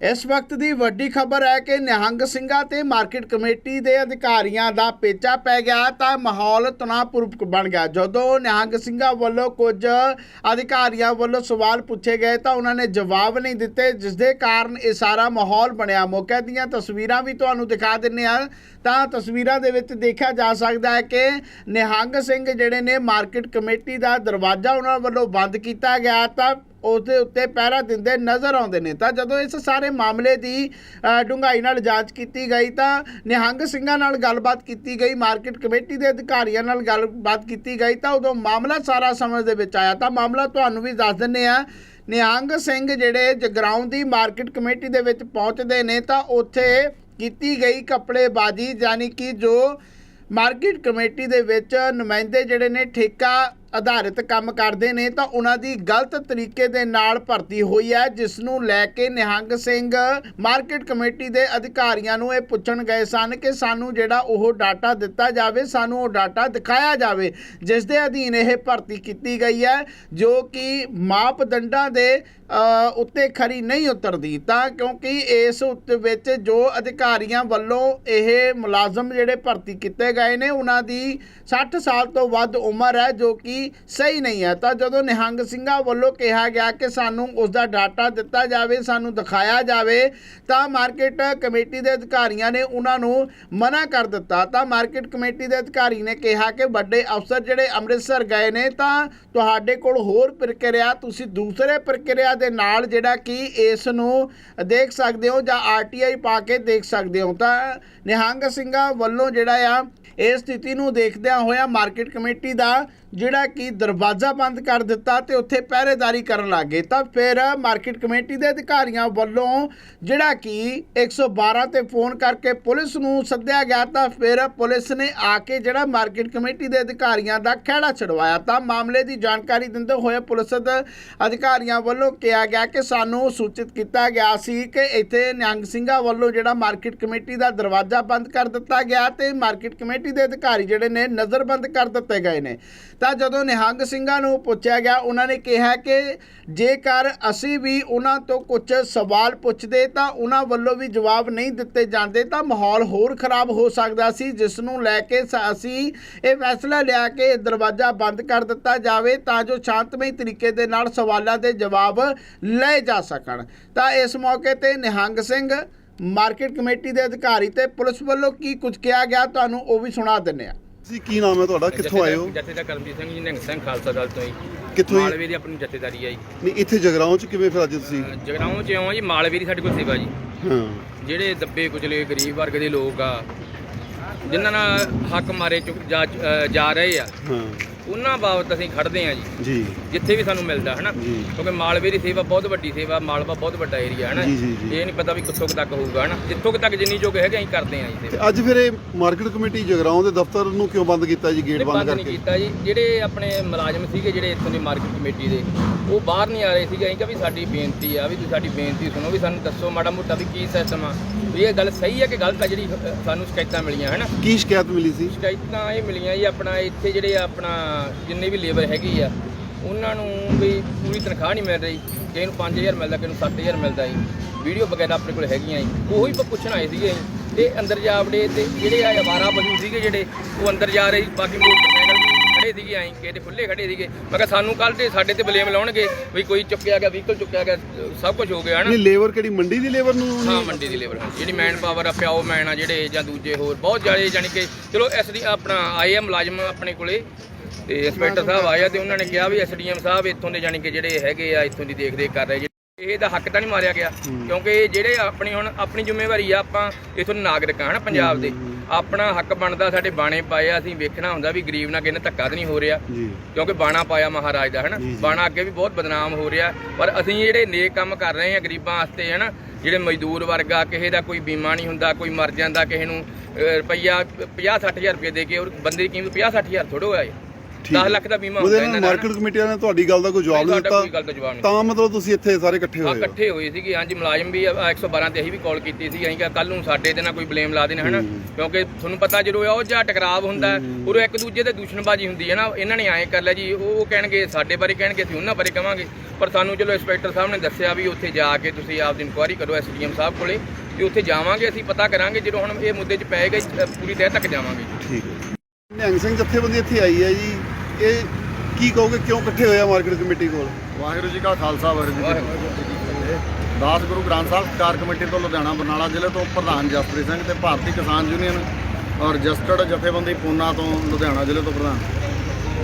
ਇਸ ਵਕਤ ਦੀ ਵੱਡੀ ਖਬਰ ਹੈ ਕਿ ਨਿਹੰਗ ਸਿੰਘਾਂ ਤੇ ਮਾਰਕੀਟ ਕਮੇਟੀ ਦੇ ਅਧਿਕਾਰੀਆਂ ਦਾ ਪੇਚਾ ਪੈ ਗਿਆ ਤਾਂ ਮਾਹੌਲ ਤਣਾਅਪੂਰਵਕ ਬਣ ਗਿਆ। ਜਦੋਂ ਨਿਹੰਗ ਸਿੰਘਾਂ ਵੱਲੋਂ ਕੁਝ ਅਧਿਕਾਰੀਆਂ ਵੱਲੋਂ ਸਵਾਲ ਪੁੱਛੇ ਗਏ, ਤਾਂ ਉਹਨਾਂ ਨੇ ਜਵਾਬ ਨਹੀਂ ਦਿੱਤੇ ਜਿਸ ਦੇ ਕਾਰਨ ਇਹ ਸਾਰਾ ਮਾਹੌਲ ਬਣਿਆ। ਮੌਕੇ ਦੀਆਂ ਤਸਵੀਰਾਂ ਵੀ ਤੁਹਾਨੂੰ ਦਿਖਾ ਦਿੰਨੇ ਆ ਤਾਂ ਤਸਵੀਰਾਂ ਦੇ ਵਿੱਚ ਦੇਖਿਆ ਜਾ ਸਕਦਾ ਹੈ ਕਿ ਨਿਹੰਗ ਸਿੰਘ ਜਿਹੜੇ ਨੇ ਮਾਰਕੀਟ ਕਮੇਟੀ ਦਾ ਦਰਵਾਜ਼ਾ ਉਹਨਾਂ ਵੱਲੋਂ ਬੰਦ ਕੀਤਾ ਗਿਆ ਤਾਂ ਉਸ ਦੇ ਉੱਤੇ ਪਹਿਰਾ ਦਿੰਦੇ ਨਜ਼ਰ ਆਉਂਦੇ ਨੇ। ਤਾਂ ਜਦੋਂ ਇਸ ਸਾਰੇ ਮਾਮਲੇ ਦੀ ਡੂੰਘਾਈ ਨਾਲ ਜਾਂਚ ਕੀਤੀ ਗਈ, ਤਾਂ ਨਿਹੰਗ ਸਿੰਘਾਂ ਨਾਲ ਗੱਲਬਾਤ ਕੀਤੀ ਗਈ, ਮਾਰਕੀਟ ਕਮੇਟੀ ਦੇ ਅਧਿਕਾਰੀਆਂ ਨਾਲ ਗੱਲਬਾਤ ਕੀਤੀ ਗਈ, ਤਾਂ ਉਦੋਂ ਮਾਮਲਾ ਸਾਰਾ ਸਮਝ ਦੇ ਵਿੱਚ ਆਇਆ। ਤਾਂ ਮਾਮਲਾ ਤੁਹਾਨੂੰ ਵੀ ਦੱਸ ਦਿੰਨੇ ਆ ਨਿਹੰਗ ਸਿੰਘ ਜਿਹੜੇ ਜਗਰਾਉਂ ਦੀ ਮਾਰਕੀਟ ਕਮੇਟੀ ਦੇ ਵਿੱਚ ਪਹੁੰਚਦੇ ਨੇ, ਤਾਂ ਉੱਥੇ ਕੀਤੀ ਗਈ ਕੱਪੜੇਬਾਜ਼ੀ, ਯਾਨੀ ਕਿ ਜੋ ਮਾਰਕੀਟ ਕਮੇਟੀ ਦੇ ਵਿੱਚ ਨੁਮਾਇੰਦੇ ਜਿਹੜੇ ਨੇ ਠੇਕਾ ਆਧਾਰਿਤ ਕੰਮ ਕਰਦੇ ਨੇ, ਤਾਂ ਉਹਨਾਂ ਦੀ ਗਲਤ ਤਰੀਕੇ ਦੇ ਨਾਲ ਭਰਤੀ ਹੋਈ ਹੈ, ਜਿਸ ਨੂੰ ਲੈ ਕੇ ਨਿਹੰਗ ਸਿੰਘ ਮਾਰਕੀਟ ਕਮੇਟੀ ਦੇ ਅਧਿਕਾਰੀਆਂ ਨੂੰ ਇਹ ਪੁੱਛਣ ਗਏ ਸਨ ਕਿ ਸਾਨੂੰ ਜਿਹੜਾ ਉਹ ਡਾਟਾ ਦਿੱਤਾ ਜਾਵੇ, ਸਾਨੂੰ ਉਹ ਡਾਟਾ ਦਿਖਾਇਆ ਜਾਵੇ, ਜਿਸ ਦੇ ਅਧੀਨ ਇਹ ਭਰਤੀ ਕੀਤੀ ਗਈ ਹੈ, ਜੋ ਕਿ ਮਾਪਦੰਡਾਂ ਦੇ ਉੱਤੇ ਖਰੀ ਨਹੀਂ ਉਤਰਦੀ। ਤਾਂ ਕਿਉਂਕਿ ਇਸ ਉੱਤੇ ਵਿੱਚ ਜੋ ਅਧਿਕਾਰੀਆਂ ਵੱਲੋਂ ਇਹ ਮੁਲਾਜ਼ਮ ਜਿਹੜੇ ਭਰਤੀ ਕੀਤੇ ਗਏ ਨੇ, ਉਹਨਾਂ ਦੀ 60 ਸਾਲ ਤੋਂ ਵੱਧ ਉਮਰ ਹੈ, ਜੋ ਕਿ ਸਹੀ ਨਹੀਂ ਹੈ। ਤਾਂ ਜਦੋਂ ਨਿਹੰਗ ਸਿੰਘਾਂ ਵੱਲੋਂ ਕਿਹਾ ਗਿਆ ਕਿ ਸਾਨੂੰ ਉਸ ਦਾ ਡਾਟਾ ਦਿੱਤਾ ਜਾਵੇ, ਸਾਨੂੰ ਦਿਖਾਇਆ ਜਾਵੇ, ਤਾਂ ਮਾਰਕੀਟ ਕਮੇਟੀ ਦੇ ਅਧਿਕਾਰੀਆਂ ਨੇ ਉਹਨਾਂ ਨੂੰ ਮਨਾ ਕਰ ਦਿੱਤਾ। ਤਾਂ ਮਾਰਕੀਟ ਕਮੇਟੀ ਦੇ ਅਧਿਕਾਰੀ ਨੇ ਕਿਹਾ ਕਿ ਵੱਡੇ ਅਫਸਰ ਜਿਹੜੇ ਅੰਮ੍ਰਿਤਸਰ ਗਏ ਨੇ, ਤਾਂ ਤੁਹਾਡੇ ਕੋਲ ਹੋਰ ਪ੍ਰਕਿਰਿਆ, ਤੁਸੀਂ ਦੂਸਰੇ ਪ੍ਰਕਿਰਿਆ ਦੇ ਨਾਲ ਜਿਹੜਾ ਕਿ ਇਸ ਨੂੰ ਦੇਖ ਸਕਦੇ ਹੋ ਜਾਂ ਆਰਟੀਆਈ ਪਾ ਕੇ ਦੇਖ ਸਕਦੇ ਹੋ। ਤਾਂ ਨਿਹੰਗ ਸਿੰਘਾਂ ਵੱਲੋਂ ਜਿਹੜਾ ਆ ਇਹ ਸਥਿਤੀ ਨੂੰ ਦੇਖਦਿਆਂ ਹੋਇਆ ਮਾਰਕੀਟ ਕਮੇਟੀ ਦਾ ਜਿਹੜਾ ਕਿ ਦਰਵਾਜ਼ਾ ਬੰਦ ਕਰ ਦਿੱਤਾ ਤੇ ਉੱਥੇ ਪਹਿਰੇਦਾਰੀ ਕਰਨ ਲੱਗੇ ਤਾਂ ਫਿਰ ਮਾਰਕੀਟ ਕਮੇਟੀ ਦੇ ਅਧਿਕਾਰੀਆਂ ਵੱਲੋਂ ਜਿਹੜਾ ਕਿ 112 ਤੇ ਫੋਨ ਕਰਕੇ ਪੁਲਿਸ ਨੂੰ ਸੱਦਿਆ ਗਿਆ, ਤਾਂ ਫਿਰ ਪੁਲਿਸ ਨੇ ਆ ਕੇ ਜਿਹੜਾ ਮਾਰਕੀਟ ਕਮੇਟੀ ਦੇ ਅਧਿਕਾਰੀਆਂ ਦਾ ਖਹਿੜਾ ਛਡਵਾਇਆ। ਤਾਂ ਮਾਮਲੇ ਦੀ ਜਾਣਕਾਰੀ ਦਿੰਦੇ ਹੋਏ ਪੁਲਿਸ ਅਧਿਕਾਰੀਆਂ ਵੱਲੋਂ ਕਿਹਾ ਗਿਆ ਕਿ ਸਾਨੂੰ ਸੂਚਿਤ ਕੀਤਾ ਗਿਆ ਸੀ ਕਿ ਇੱਥੇ ਨਿਹੰਗ ਸਿੰਘਾਂ ਵੱਲੋਂ ਜਿਹੜਾ ਮਾਰਕੀਟ ਕਮੇਟੀ ਦਾ ਦਰਵਾਜ਼ਾ ਬੰਦ ਕਰ ਦਿੱਤਾ ਗਿਆ ਤੇ ਮਾਰਕੀਟ ਕਮੇਟੀ ਦੇ ਅਧਿਕਾਰੀ ਜਿਹੜੇ ਨੇ ਨਜ਼ਰਬੰਦ ਕਰ ਦਿੱਤੇ ਗਏ ਨੇ। ਤਾਂ ਜਦੋਂ ਨਿਹੰਗ ਸਿੰਘਾਂ ਨੂੰ ਪੁੱਛਿਆ ਗਿਆ, ਉਹਨਾਂ ਨੇ ਕਿਹਾ ਕਿ ਜੇਕਰ ਅਸੀਂ ਵੀ ਉਹਨਾਂ ਤੋਂ ਕੁਝ ਸਵਾਲ ਪੁੱਛਦੇ ਤਾਂ ਉਹਨਾਂ ਵੱਲੋਂ ਵੀ ਜਵਾਬ ਨਹੀਂ ਦਿੱਤੇ ਜਾਂਦੇ ਤਾਂ ਮਾਹੌਲ ਹੋਰ ਖਰਾਬ ਹੋ ਸਕਦਾ ਸੀ, ਜਿਸ ਨੂੰ ਲੈ ਕੇ ਅਸੀਂ ਇਹ ਫੈਸਲਾ ਲਿਆ ਕਿ ਦਰਵਾਜ਼ਾ ਬੰਦ ਕਰ ਦਿੱਤਾ ਜਾਵੇ ਤਾਂ ਜੋ ਸ਼ਾਂਤਮਈ ਤਰੀਕੇ ਦੇ ਨਾਲ ਸਵਾਲਾਂ ਦੇ ਜਵਾਬ ਲਏ ਜਾ ਸਕਣ। ਤਾਂ ਇਸ ਮੌਕੇ ਤੇ ਨਿਹੰਗ ਸਿੰਘ ਮਾਰਕੀਟ ਕਮੇਟੀ ਦੇ ਅਧਿਕਾਰੀ ਤੇ ਪੁਲਿਸ ਵੱਲੋਂ ਕੀ ਕੁਝ ਕਿਹਾ ਗਿਆ ਤੁਹਾਨੂੰ ਉਹ ਵੀ ਸੁਣਾ ਦਿੰਨੇ ਆ ਜੀ ਕੀ ਨਾਮ ਹੈ ਤੁਹਾਡਾ? ਕਿੱਥੋਂ ਆਏ ਹੋ? ਜਥੇਦਾਰ ਕਰਮਜੀਤ ਸਿੰਘ ਜੀ ਨਿਹੰਗ ਸਿੰਘ ਖਾਲਸਾ ਦਲ ਤੋਂ ਜੀ। ਕਿੱਥੋਂ ਜੀ? ਮਾਲਵੇ ਦੀ ਆਪਣੀ ਜਥੇਦਾਰੀ ਆ ਜੀ। ਨਹੀਂ ਇੱਥੇ ਜਗਰਾਉਂ ਚ ਕਿਵੇਂ ਫਿਰ ਅੱਜ ਤੁਸੀਂ? ਅਹ ਜਗਰਾਉਂ ਚ ਆਉਂ ਜੀ ਮਾਲਵੇ ਦੀ ਸਾਡੇ ਕੋਲ ਸੇਵਾ ਜੀ। ਹਾਂ। ਜਿਹੜੇ ਦੱਬੇ ਕੁਚਲੇ ਗਰੀਬ ਵਰਗ ਦੇ ਲੋਕ ਆ ਜਿਨ੍ਹਾਂ ਨਾਲ ਹੱਕ ਮਾਰੇ ਚੁੱਕ ਜਾ ਅਹ ਜਾ ਰਹੇ ਆ ਹਾਂ। ਉਹਨਾਂ ਬਾਬਤ ਅਸੀਂ ਖੜਦੇ ਆ ਜੀ। ਜੀ। ਜਿੱਥੇ ਵੀ ਸਾਨੂੰ ਮਿਲਦਾ ਹਨਾ? ਜੀ। ਕਿਉਂਕਿ ਮਾਲਵੇ ਦੀ ਸੇਵਾ ਬਹੁਤ ਵੱਡੀ ਸੇਵਾ ਮਾਲਵਾ ਬਹੁਤ ਵੱਡਾ ਏਰੀਆ ਜੀ, ਜੀ। ਇਹ ਨਹੀਂ ਪਤਾ ਵੀ ਕਿੱਥੋਂ ਤੱਕ ਹੋਊਗਾ ਹਨਾ? ਜਿੱਥੋਂ ਕੁ ਤੱਕ ਜਿੰਨੀ ਜੋਗ ਹੈਗੇ ਅਸੀਂ ਕਰਦੇ ਆ ਜੀ ਤੇ ਅੱਜ ਫਿਰ ਇਹ ਮਾਰਕੀਟ ਕਮੇਟੀ ਜਗਰਾਉਂ ਦੇ ਦਫ਼ਤਰ ਨੂੰ ਕਿਉਂ ਬੰਦ ਕੀਤਾ ਜੀ ਗੇਟ ਬੰਦ ਕਰਕੇ? ਕੀਤਾ ਜੀ। ਜਿਹੜੇ ਆਪਣੇ ਮੁਲਾਜ਼ਮ ਸੀਗੇ ਜਿਹੜੇ ਇੱਥੋਂ ਦੀ ਮਾਰਕੀਟ ਕਮੇਟੀ ਦੇ ਉਹ ਬਾਹਰ ਨਹੀਂ ਆ ਰਹੇ ਸੀਗੇ। ਅਸੀਂ ਕਿਹਾ ਵੀ ਸਾਡੀ ਬੇਨਤੀ ਆ ਵੀ ਤੁਸੀਂ ਸਾਡੀ ਬੇਨਤੀ ਸੁਣੋ ਵੀ ਸਾਨੂੰ ਦੱਸੋ ਮਾੜਾ ਮੋਟਾ ਵੀ ਕੀ ਸਿਸਟਮ ਆ। ਵੀ ਇਹ ਗੱਲ ਸਹੀ ਹੈ ਕਿ ਗਲਤ ਆ ਜਿਹੜੀ ਸਾਨੂੰ ਸ਼ਿਕਾਇਤਾਂ ਮਿਲੀਆਂ ਹਨਾ? ਕੀ ਸ਼ਿਕਾਇਤ ਮਿਲੀ ਸੀ? ਸ਼ਿਕਾਇਤਾਂ ਇਹ ਮਿਲੀਆਂ ਜੀ ਆਪਣਾ ਇੱਥੇ ਜਿਹੜੇ ਆਪਣਾ ਜਿੰਨੇ ਵੀ ਲੇਬਰ ਹੈਗੀ ਆ ਉਹਨਾਂ ਨੂੰ ਵੀ ਪੂਰੀ ਤਨਖਾਹ ਨਹੀਂ ਮਿਲ ਰਹੀ। ਕਿਸੇ ਨੂੰ 5000 ਮਿਲਦਾ ਕਿਸੇ ਨੂੰ 7000 ਮਿਲਦਾ ਜੀ। ਵੀਡੀਓ ਵਗੈਰਾ ਆਪਣੇ ਕੋਲ ਹੈਗੀਆਂ ਜੀ। ਉਹੀ ਪ- ਪੁੱਛਣ ਆਏ ਸੀਗੇ। ਤੇ ਅੰਦਰ ਜਾ ਵੜੇ ਤੇ ਜਿਹੜੇ ਆ ਅਵਾਰਾ ਪਸ਼ੂ ਸੀਗੇ ਜਿਹੜੇ ਉਹ ਅੰਦਰ ਜਾ ਰਹੇ ਬਾਕੀ ਮੋਟਰਸਾਈਕਲ ਵੀ ਖੜੇ ਸੀਗੇ ਆਈ ਦੇ ਖੁੱਲੇ ਖੜੇ ਸੀਗੇ। ਮੈਂ ਕਿਹਾ ਸਾਨੂੰ ਕੱਲ ਤੇ ਸਾਡੇ ਤੇ ਬਲੇਮ ਲਾਉਣਗੇ ਵੀ ਕੋਈ ਚੁੱਕਿਆ ਗਿਆ ਵਹੀਕਲ ਚੁੱਕਿਆ ਗਿਆ ਸਭ ਕੁਝ ਹੋ ਗਿਆ ਹਨਾ? ਨਹੀਂ ਲੇਬਰ ਕਿਹੜੀ ਮੰਡੀ ਦੀ ਲੇਬਰ ਨੂੰ ਹਾਂ ਮੰਡੀ ਦੀ ਲੇਬਰ ਜਿਹੜੀ ਮੈਨ ਪਾਵਰ ਆ ਪਿਆਓ ਮੈਨ ਆ ਜਿਹੜੇ ਜਾਂ ਦੂਜੇ ਹੋਰ ਬਹੁਤ ਜ਼ਿਆਦਾ ਜਾਨੀ ਕਿ ਚਲੋ ਐਸਡੀ ਆਪਣਾ ਆਏ ਆ ਮੁਲਾਜ਼ਮ ਆਪਣੇ ਕੋਲੇ। ਤੇ ਇੰਸਪੈਕਟਰ ਸਾਹਿਬ ਆਏ ਆ ਤੇ ਉਹਨਾਂ ਨੇ ਕਿਹਾ ਵੀ ਐਸਡੀਐਮ ਸਾਹਿਬ ਇੱਥੋਂ ਦੇ ਜਾਨੀ ਕਿ ਜਿਹੜੇ ਹੈਗੇ ਆ ਇੱਥੋਂ ਦੀ ਦੇਖ ਰੇਖ ਕਰ ਰਹੇ ਇਹ ਦਾ ਹੱਕ ਤਾਂ ਨਹੀਂ ਮਾਰਿਆ ਗਿਆ ਕਿਉਂਕਿ ਇਹ ਜਿਹੜੇ ਆਪਣੀ ਹੁਣ ਆਪਣੀ ਜ਼ਿੰਮੇਵਾਰੀ ਆ ਆਪਾਂ ਇਥੋਂ ਨਾਗਰਿਕ ਆ ਹਨਾ ਪੰਜਾਬ ਦੇ। ਆਪਣਾ ਹੱਕ ਬਣਦਾ ਸਾਡੇ ਬਾਣੇ ਪਾਏ ਆ ਅਸੀਂ ਵੇਖਣਾ ਹੁੰਦਾ ਵੀ ਗਰੀਬ ਨਾਲ ਕਿਸੇ ਨਾਲ ਧੱਕਾ ਤਾਂ ਨਹੀਂ ਹੋ ਰਿਹਾ। ਕਿਉਂਕਿ ਬਾਣਾ ਪਾਇਆ ਮਹਾਰਾਜ ਦਾ ਹਨਾ। ਬਾਣਾ ਅੱਗੇ ਵੀ ਬਹੁਤ ਬਦਨਾਮ ਹੋ ਰਿਹਾ ਪਰ ਅਸੀਂ ਜਿਹੜੇ ਨੇਕ ਕੰਮ ਕਰ ਰਹੇ ਹਾਂ ਗਰੀਬਾਂ ਵਾਸਤੇ ਹਨਾ ਜਿਹੜੇ ਮਜ਼ਦੂਰ ਵਰਗ ਆ ਕਿਸੇ ਦਾ ਕੋਈ ਬੀਮਾ ਨਹੀਂ ਹੁੰਦਾ ਕੋਈ ਮਰ ਜਾਂਦਾ ਕਿਸੇ ਨੂੰ ਰੁਪਈਆ 50 60000 ਰੁਪਏ ਦੇ ਕੇ ਉਹ ਬੰਦੇ ਦੀ ਕੀਮਤ 50 60000 ਥੋੜੋ ਆ। ਠੀਕ 10 ਹੈ। ਲੱਖ ਦਾ ਬੀਮਾ ਉਹਦੇ ਹੁੰਦਾ ਨਾਲ ਇਹਨਾਂ ਦਾ ਮਾਰਕੀਟ ਕਮੇਟੀ ਵਾਲਿਆਂ ਨੇ ਤੁਹਾਡੀ ਗੱਲ ਦਾ ਕੋਈ ਜਵਾਬ ਨਹੀਂ ਦਿੱਤਾ। ਕੋਈ ਗੱਲ ਦਾ ਜਵਾਬ ਨਹੀਂ ਤਾਂ ਮਤਲਬ ਤੁਸੀਂ ਇੱਥੇ ਸਾਰੇ ਇਕੱਠੇ ਹੋਏ ਹੋ। ਇਕੱਠੇ ਹੋਏ ਸੀਗੇ। ਹਾਂਜੀ ਮੁਲਾਜ਼ਮ ਵੀ ਆ, 112 ਤੇ ਅਸੀਂ ਵੀ ਕਾਲ ਕੀਤੀ ਸੀ। ਅਸੀਂ ਕਿਹਾ ਕੱਲ ਨੂੰ ਸਾਡੇ ਤੇ ਨਾ ਕੋਈ ਬਲੇਮ ਲਾ ਦੇਣ ਹਨਾ? ਕਿਉਂਕਿ ਤੁਹਾਨੂੰ ਪਤਾ ਜਦੋਂ ਉਹ ਜਿਹਾ ਟਕਰਾਵ ਹੁੰਦਾ ਉਦੋਂ ਇੱਕ ਦੂਜੇ ਤੇ ਦੁਸ਼ਮਣਬਾਜ਼ੀ ਹੁੰਦੀ ਹੈ ਨਾ। ਇਹਨਾਂ ਨੇ ਐਂ ਕਰ ਲਿਆ ਜੀ ਉਹ ਉਹ ਕਹਿਣਗੇ ਸਾਡੇ ਬਾਰੇ ਕਹਿਣਗੇ ਅਸੀਂ ਉਹਨਾਂ ਬਾਰੇ ਕਵਾਂਗੇ। ਪਰ ਸਾਨੂੰ ਚਲੋ ਇੰਸਪੈਕਟਰ ਸਾਹਿਬ ਨੇ ਦੱਸਿਆ ਵੀ ਉੱਥੇ ਜਾ ਕੇ ਤੁਸੀਂ ਆਪਦੀ ਇਨਕੁਆਇਰੀ ਕਰੋ ਐਸਡੀਐਮ ਸਾਹਿਬ ਕੋਲੇ। ਤੇ ਉੱਥੇ ਜਾਵਾਂਗੇ ਅਸੀਂ ਪਤਾ ਕਰਾਂਗੇ ਜਦੋਂ ਹੁਣ ਇਹ ਮੁੱਦੇ 'ਚ ਪੈ ਗਏ ਪੂਰੀ ਤਹਿ ਤੱਕ ਜਾਵਾਂਗੇ। ਠੀਕ ਹੈ। ਨਿਹੰਗ ਸਿੰਘ ਜਥੇਬੰਦੀ ਇੱਥੇ ਆਈ ਹੈ ਜੀ। ਇਹ ਕੀ ਕਹੋਗੇ ਕਿਉਂ ਇਕੱਠੇ ਹੋਏ ਆ ਮਾਰਕੀਟ ਕਮੇਟੀ ਕੋਲ? ਵਾਹਿਗੁਰੂ ਜੀ ਕਾ ਖਾਲਸਾ ਵਾਹਿਗੁਰੂ ਜੀ ਕੀ ਫਤਿਹ। ਦਾਸ ਗੁਰੂ ਗ੍ਰੰਥ ਸਾਹਿਬ ਸਤਿਕਾਰ ਕਮੇਟੀ ਤੋਂ ਲੁਧਿਆਣਾ ਬਰਨਾਲਾ ਜ਼ਿਲ੍ਹੇ ਤੋਂ ਪ੍ਰਧਾਨ ਜਸਪ੍ਰੀਤ ਸਿੰਘ ਤੇ ਭਾਰਤੀ ਕਿਸਾਨ ਯੂਨੀਅਨ ਔਰ ਰਜਿਸਟਰਡ ਜਥੇਬੰਦੀ ਪੂਨਾ ਤੋਂ ਲੁਧਿਆਣਾ ਜ਼ਿਲ੍ਹੇ ਤੋਂ ਪ੍ਰਧਾਨ।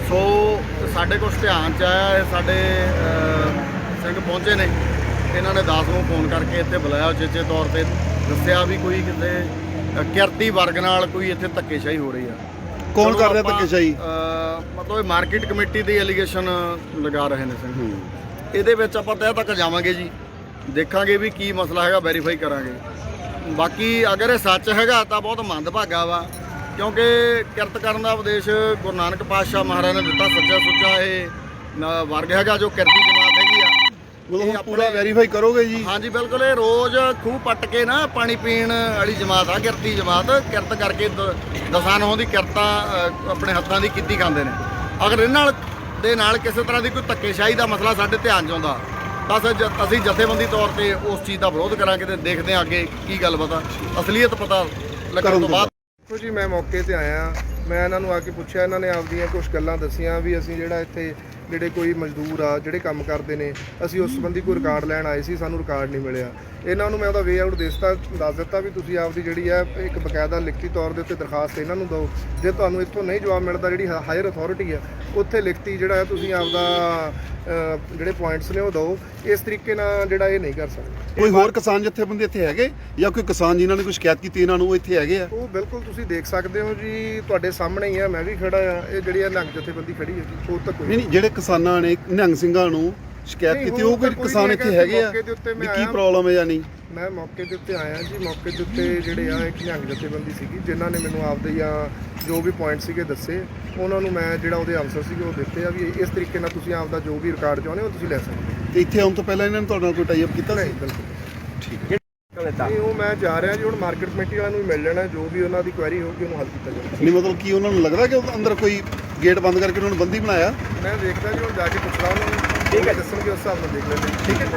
ਸੋ ਸਾਡੇ ਕੁਝ ਧਿਆਨ ਚ ਆਇਆ ਇਹ ਸਾਡੇ ਸਿੰਘ ਪਹੁੰਚੇ ਨੇ। ਇਹਨਾਂ ਨੇ ਦਾਸ ਨੂੰ ਫੋਨ ਕਰਕੇ ਇੱਥੇ ਬੁਲਾਇਆ ਉਚੇਚੇ ਤੌਰ ਤੇ ਦੱਸਿਆ ਵੀ ਕੋਈ ਕਿਤੇ ਕਿਰਤੀ ਵਰਗ ਨਾਲ ਕੋਈ ਇੱਥੇ ਧੱਕੇਸ਼ਾਹੀ ਹੋ ਰਹੀ ਆ। ਕੌਣ ਕਰ ਰਿਹਾ ਧੱਕੇਸ਼ਾਹੀ? ਮਤਲਬ ਇਹ ਮਾਰਕੀਟ ਕਮੇਟੀ ਦੇ ਐਲੀਗੇਸ਼ਨ ਲਗਾ ਰਹੇ ਨੇ ਸਿੰਘ। ਇਹਦੇ ਵਿੱਚ ਆਪਾਂ ਤਹਿ ਤੱਕ ਜਾਵਾਂਗੇ ਜੀ। ਦੇਖਾਂਗੇ ਵੀ ਕੀ ਮਸਲਾ ਹੈਗਾ ਵੈਰੀਫਾਈ ਕਰਾਂਗੇ। ਬਾਕੀ ਅਗਰ ਇਹ ਸੱਚ ਹੈਗਾ ਤਾਂ ਬਹੁਤ ਮੰਦਭਾਗਾ ਵਾ। ਕਿਉਂਕਿ ਕਿਰਤ ਕਰਨ ਦਾ ਉਪਦੇਸ਼ ਗੁਰੂ ਨਾਨਕ ਪਾਤਸ਼ਾਹ ਮਹਾਰਾਜ ਨੇ ਦਿੱਤਾ ਸੱਚਾ ਸੁੱਚਾ ਇਹ ਵਰਗ ਹੈਗਾ ਜੋ ਕਿਰਤੀ ਮਤਲਬ ਹੁਣ ਪੂਰਾ ਵੈਰੀਫਾਈ ਕਰੋਗੇ ਜੀ? ਹਾਂਜੀ ਬਿਲਕੁਲ ਇਹ ਰੋਜ਼ ਖੂਹ ਪੱਟ ਕੇ ਨਾ ਪਾਣੀ ਪੀਣ ਵਾਲੀ ਜਮਾਤ ਆ ਕਿਰਤੀ ਜਮਾਤ। ਕਿਰਤ ਕਰਕੇ ਦਸਾਂ ਨੌਂ ਦੀ ਕਿਰਤਾਂ ਆਪਣੇ ਹੱਥਾਂ ਦੀ ਕੀਤੀ ਖਾਂਦੇ ਨੇ। ਅਗਰ ਇਹਨਾਂ ਨਾਲ ਦੇ ਨਾਲ ਕਿਸੇ ਤਰ੍ਹਾਂ ਦੀ ਕੋਈ ਧੱਕੇਸ਼ਾਹੀ ਦਾ ਮਸਲਾ ਸਾਡੇ ਧਿਆਨ 'ਚ ਆਉਂਦਾ ਤਾਂ ਅਸੀਂ ਜ- ਅਸੀਂ ਜਥੇਬੰਦੀ ਤੌਰ ਤੇ ਉਸ ਚੀਜ਼ ਦਾ ਵਿਰੋਧ ਕਰਾਂਗੇ ਤੇ ਦੇਖਦੇ ਹਾਂ ਅੱਗੇ ਕੀ ਗੱਲ ਪਤਾ। ਅਸਲੀਅਤ ਪਤਾ ਲੱਗਣ ਕਰਨ ਤੋਂ ਤੋਂ ਬਾਅਦ ਦੇਖੋ ਜੀ ਮੈਂ ਮੌਕੇ ਤੇ ਆਇਆ ਮੈਂ ਇਹਨਾਂ ਨੂੰ ਆ ਕੇ ਪੁੱਛਿਆ ਇਹਨਾਂ ਨੇ ਆਪਦੀਆਂ ਕੁਝ ਗੱਲਾਂ ਦੱਸੀਆਂ ਵੀ ਅਸੀਂ ਜਿਹੜਾ ਇੱਥੇ ਜਿਹੜੇ ਕੋਈ ਮਜ਼ਦੂਰ ਆ, ਜਿਹੜੇ ਕੰਮ ਕਰਦੇ ਨੇ, ਅਸੀਂ ਉਸ ਸੰਬੰਧੀ ਕੋਈ ਰਿਕਾਰਡ ਲੈਣ ਆਏ ਸੀ, ਸਾਨੂੰ ਰਿਕਾਰਡ ਨਹੀਂ ਮਿਲਿਆ। ਇਹਨਾਂ ਨੂੰ ਮੈਂ ਉਹਦਾ ਵੇ ਆਊਟ ਦੇਸਤਾ ਦੱਸ ਦਿੱਤਾ ਵੀ ਤੁਸੀਂ ਆਪਦੀ ਜਿਹੜੀ ਹੈ, ਇੱਕ ਬਕਾਇਦਾ ਲਿਖਤੀ ਤੌਰ ਦੇ ਉੱਤੇ ਦਰਖਾਸਤ ਇਹਨਾਂ ਨੂੰ ਦਿਓ। ਜੇ ਤੁਹਾਨੂੰ ਇੱਥੋਂ ਨਹੀਂ ਜਵਾਬ ਮਿਲਦਾ, ਜਿਹੜੀ ਹਾਇਰ ਅਥਾਰਟੀ ਆ, ਉੱਥੇ ਲਿਖਤੀ ਜਿਹੜਾ ਹੈ, ਤੁਸੀਂ ਆਪਦਾ ਜਿਹੜੇ ਪੁਆਇੰਟਸ ਨੇ ਉਹ ਦਿਓ। ਇਸ ਤਰੀਕੇ ਨਾਲ ਜਿਹੜਾ ਇਹ ਨਹੀਂ ਕਰ ਸਕਦੇ। ਕੋਈ ਹੋਰ ਕਿਸਾਨ ਜਥੇਬੰਦੀ ਇੱਥੇ ਹੈਗੇ? ਜਾਂ ਕੋਈ ਕਿਸਾਨ ਜਿਨ੍ਹਾਂ ਨੇ ਕੋਈ ਸ਼ਿਕਾਇਤ ਕੀਤੀ ਇਹਨਾਂ ਨੂੰ ਉਹ ਇੱਥੇ ਹੈਗੇ ਆ? ਉਹ ਬਿਲਕੁਲ ਤੁਸੀਂ ਦੇਖ ਸਕਦੇ ਹੋ ਜੀ ਤੁਹਾਡੇ ਸਾਹਮਣੇ ਹੀ ਆ ਮੈਂ ਵੀ ਖੜਾ ਆ। ਇਹ ਜਿਹੜੀ ਆ ਨੰਗ ਜਥੇਬੰਦੀ ਖੜੀ ਹੈ ਜੀ ਹੋਰ ਤਾਂ ਕੋਈ ਨਹੀਂ ਨਹੀਂ ਜਿਹੜੇ ਕਿਸਾਨਾਂ ਨੇ ਨਿਹੰਗ ਸਿੰਘਾਂ ਨੂੰ ਸ਼ਿਕਾਇਤ ਕੀਤੀ ਉਹ ਕੋਈ ਕਿਸਾਨ ਇੱਥੇ ਹੈਗਾ, ਆ ਵੀ ਮੈਂ ਕੀ। ਪ੍ਰੋਬਲਮ ਹੈ ਜਾਂ ਨਹੀਂ? ਮੈਂ ਮੌਕੇ ਦੇ ਉੱਤੇ ਆਇਆ ਜੀ ਮੌਕੇ ਦੇ ਉੱਤੇ ਜਿਹੜੇ ਆ ਇੱਕ ਨਿਹੰਗ ਜਥੇਬੰਦੀ ਸੀਗੀ ਜਿਨ੍ਹਾਂ ਨੇ ਮੈਨੂੰ ਆਪਦੇ ਜਾਂ ਜੋ ਵੀ ਪੁਆਇੰਟ ਸੀਗੇ ਦੱਸੇ। ਉਹਨਾਂ ਨੂੰ ਮੈਂ ਜਿਹੜਾ ਉਹਦੇ ਆਨਸਰ ਸੀਗੇ ਉਹ ਦਿੱਤੇ ਆ ਵੀ ਇਸ ਤਰੀਕੇ ਨਾਲ ਤੁਸੀਂ ਆਪਦਾ ਜੋ ਵੀ ਰਿਕਾਰਡ ਚਾਹੁੰਦੇ ਹੋ ਤੁਸੀਂ ਲੈ ਸਕਦੇ ਹੋ। ਤੇ ਇੱਥੇ ਆਉਣ ਤੋਂ ਪਹਿਲਾਂ ਇਹਨਾਂ ਨੇ ਤੁਹਾਡੇ ਨਾਲ ਕੋਈ ਟਾਈ ਅਪ ਕੀਤਾ ਸੀ? ਨਹੀਂ ਬਿਲਕੁਲ। ਨਹੀਂ ਉਹ ਮੈਂ ਜਾ ਰਿਹਾ ਜੀ ਹੁਣ ਮਾਰਕੀਟ ਕਮੇਟੀ ਵਾਲਿਆਂ ਨੂੰ ਵੀ ਮਿਲ ਲੈਣਾ ਜੋ ਵੀ ਉਹਨਾਂ ਦੀ ਕੁਐਰੀ ਹੋਊਗੀ ਉਹਨੂੰ ਹੱਲ ਕੀਤਾ ਜਾਊਗਾ। ਨਹੀਂ ਮਤਲਬ ਕੀ ਉਹਨਾਂ ਨੂੰ ਲੱਗਦਾ ਕਿ ਅੰਦਰ ਕੋਈ ਗੇਟ ਬੰਦ ਕਰਕੇ ਉਹਨਾਂ ਨੂੰ ਬੰਦੀ ਬਣਾਇਆ? ਮੈਂ ਦੇਖਦਾ ਜੀ ਹੁਣ ਜਾ ਕੇ ਪੁੱਛਦਾ ਉਹਨਾਂ ਨੂੰ। ਠੀਕ ਹੈ ਦੱਸਣਗੇ ਉਸ ਹਿਸਾਬ ਨਾਲ ਦੇਖ ਲੈਂਦੇ ਹਾਂ। ਠੀਕ ਹੈ